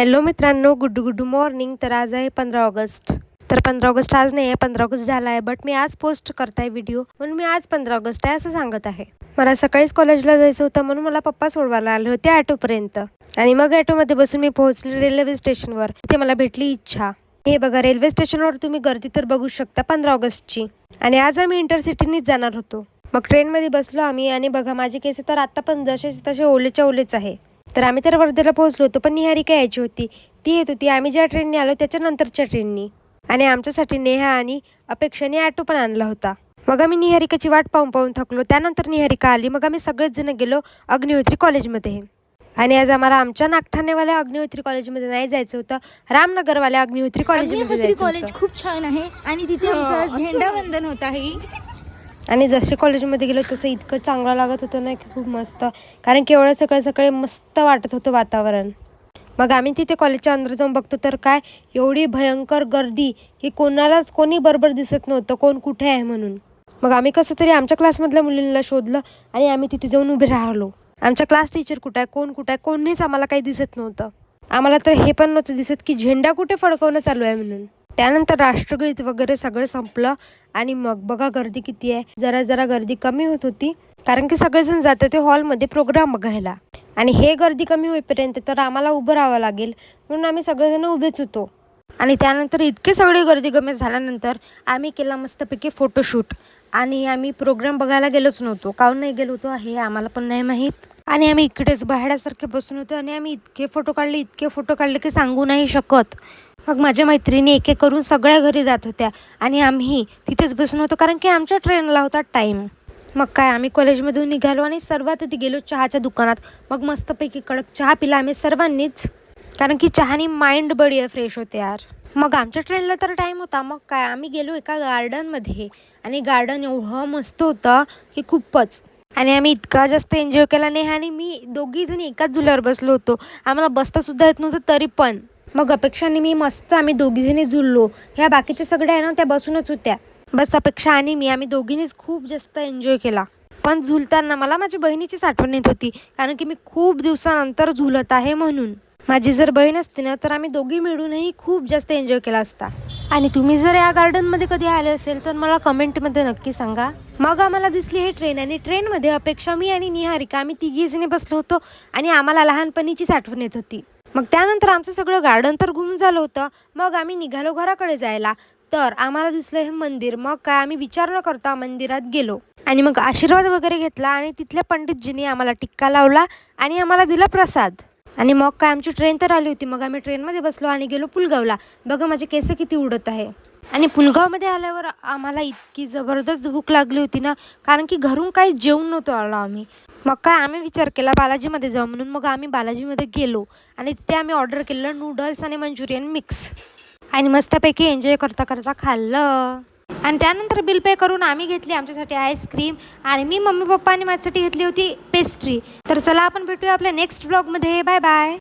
Hello मित्रांनो good good morning. तर आज आहे पंधरा ऑगस्ट. तर पंधरा ऑगस्ट आज नाही आहे पंधरा ऑगस्ट झाला आहे बट मी आज पोस्ट करताय व्हिडिओ म्हणून मी आज पंधरा ऑगस्ट आहे असं सांगत आहे. मला सकाळीच कॉलेजला जायचं होतं म्हणून मला पप्पा सोडवायला आले होते ॲटोपर्यंत आणि मग ॲटोमध्ये बसून मी पोहोचले रेल्वे स्टेशनवर तिथे मला भेटली इच्छा. हे बघा रेल्वे स्टेशनवर तुम्ही गर्दी तर बघू शकता पंधरा ऑगस्टची. आणि आज आम्ही इंटरसिटीनीच जाणार होतो. मग ट्रेनमध्ये बसलो आम्ही आणि बघा माझे केस तर आत्ता पण जसे तसे ओलेच्या ओलेच आहे. तर आम्ही तर वर्धेला पोहोचलो होतो पण निहारिका यायची होती? ती येत होती. आम्ही ज्या ट्रेनने आलो त्याच्यानंतरच्या ट्रेननी आणि आमच्यासाठी नेहा आणि अपेक्षाने ॲटो पण आणला होता. मग आम्ही निहारिकाची वाट पाहून पाहून थकलो. त्यानंतर निहारिका आली. मग आम्ही सगळेच जण गेलो अग्निहोत्री कॉलेजमध्ये. आणि आज आम्हाला आमच्या नागठाणेवाल्या अग्निहोत्री कॉलेजमध्ये नाही जायचं होतं. रामनगरवाल्या अग्निहोत्री कॉलेजमध्ये कॉलेज खूप छान आहे. आणि तिथे आमचं झेंडा वंदन होत आहे. आणि जसे कॉलेजमध्ये गेलो तसं इतकं चांगलं लागत होतं ना की खूप मस्त. कारण की एवढं सकाळी सकाळी मस्त वाटत होतं वातावरण. मग आम्ही तिथे कॉलेजच्या अंदर जाऊन बघतो तर काय एवढी भयंकर गर्दी की कोणालाच कोणी बरोबर दिसत नव्हतं कोण कुठे आहे म्हणून. मग आम्ही कसं तरी आमच्या क्लासमधल्या मुलींना शोधलं आणि आम्ही तिथे जाऊन उभे राहिलो. आमच्या क्लास टीचर कुठं आहे कोण कुठं आहे कोणीच आम्हाला काही दिसत नव्हतं. आम्हाला तर हे पण नव्हतं दिसत की झेंडा कुठे फडकवणं चालू आहे म्हणून. त्यानंतर राष्ट्रगीत वगैरे सगळं संपलं आणि मग बघा गर्दी किती आहे. जरा जरा गर्दी कमी होत होती. कारण की सगळेजण जात होते हॉलमध्ये प्रोग्राम बघायला. आणि हे गर्दी कमी होईपर्यंत तर आम्हाला उभं राहावं लागेल. म्हणून आम्ही सगळेजण उभेच होतो. आणि त्यानंतर इतके सगळी गर्दी कमी झाल्यानंतर आम्ही केला मस्तपैकी फोटोशूट आणि आम्ही प्रोग्राम बघायला गेलोच नव्हतो. काहून नाही गेलो होतो हे आम्हाला पण नाही माहीत. आणि आम्ही इकडेच बाहेरसारखे बसून होतो आणि आम्ही इतके फोटो काढले इतके फोटो काढले की सांगू नाही शकत. मग माझ्या मैत्रिणी एक एक करून सगळ्या घरी जात होत्या आणि आम्ही तिथेच बसून होतो कारण की आमच्या ट्रेनला होता टाईम मग काय आम्ही कॉलेजमधून निघालो आणि सर्वात आधी गेलो चहाच्या दुकानात. मग मस्तपैकी कडक चहा पिला आम्ही सर्वांनीच. कारण की चहानी माइंड बडी फ्रेश होते यार. मग आमच्या ट्रेनला तर टाईम होता. मग काय आम्ही गेलो एका गार्डनमध्ये आणि गार्डन एवढं मस्त होतं की खूपच. आणि आम्ही इतका जास्त एन्जॉय केला नाही आणि मी दोघीजणी एकाच झुल्यावर बसलो होतो. आम्हाला बसतासुद्धा येत नव्हतं तरी पण. मग अपेक्षाने मी मस्त आम्ही दोघीजणी झुललो. ह्या बाकीच्या सगळ्या आहे ना त्या बसूनच होत्या. बस अपेक्षा आणि मी आम्ही दोघींनीच खूप जास्त एन्जॉय केला. पण झुलताना मला माझ्या बहिणीचीच आठवण येत होती कारण की मी खूप दिवसानंतर झुलत आहे म्हणून. माझी जर बहीण असते ना तर आम्ही दोघी मिळूनही खूप जास्त एन्जॉय केला असता. आणि तुम्ही जर या गार्डनमध्ये कधी आले असेल तर मला कमेंटमध्ये नक्की सांगा. मग आम्हाला दिसली हे ट्रेन आणि ट्रेनमध्ये अपेक्षा मी आणि निहारिका आम्ही तिघीजणी बसलो होतो आणि आम्हाला लहानपणीचीच आठवण येत होती. मग त्यानंतर आमचं सगळं गार्डन तर घुमून झालं होतं. मग आम्ही निघालो घराकडे जायला. तर आम्हाला दिसलं हे मंदिर. मग काय आम्ही विचार न करता मंदिरात गेलो. आणि मग आशीर्वाद वगैरे घेतला आणि तिथल्या पंडितजींनी आम्हाला टिक्का लावला आणि आम्हाला दिला प्रसाद. आणि मग काय आमची ट्रेन तर आली होती. मग आम्ही ट्रेनमध्ये बसलो आणि गेलो पुलगावला. बघा माझे केस किती उडत आहे. आणि पुलगावमध्ये आल्यावर आम्हाला इतकी जबरदस्त भूक लागली होती ना. कारण की घरून काही जेवण नव्हतं आलो आम्ही. मग काय आम्ही विचार केला बालाजीमध्ये जाऊ म्हणून. मग आम्ही बालाजीमध्ये गेलो आणि तिथे आम्ही ऑर्डर केलं नूडल्स आणि मंचुरियन मिक्स आणि मस्तपैकी एन्जॉय करता करता खाल्लं. आणि त्यानंतर बिल पे करून आम्ही घेतली आमच्यासाठी आईस्क्रीम आणि मी मम्मी पप्पाने माझ्यासाठी घेतली होती पेस्ट्री तर चला आपण भेटूया आपल्या नेक्स्ट ब्लॉगमध्ये बाय बाय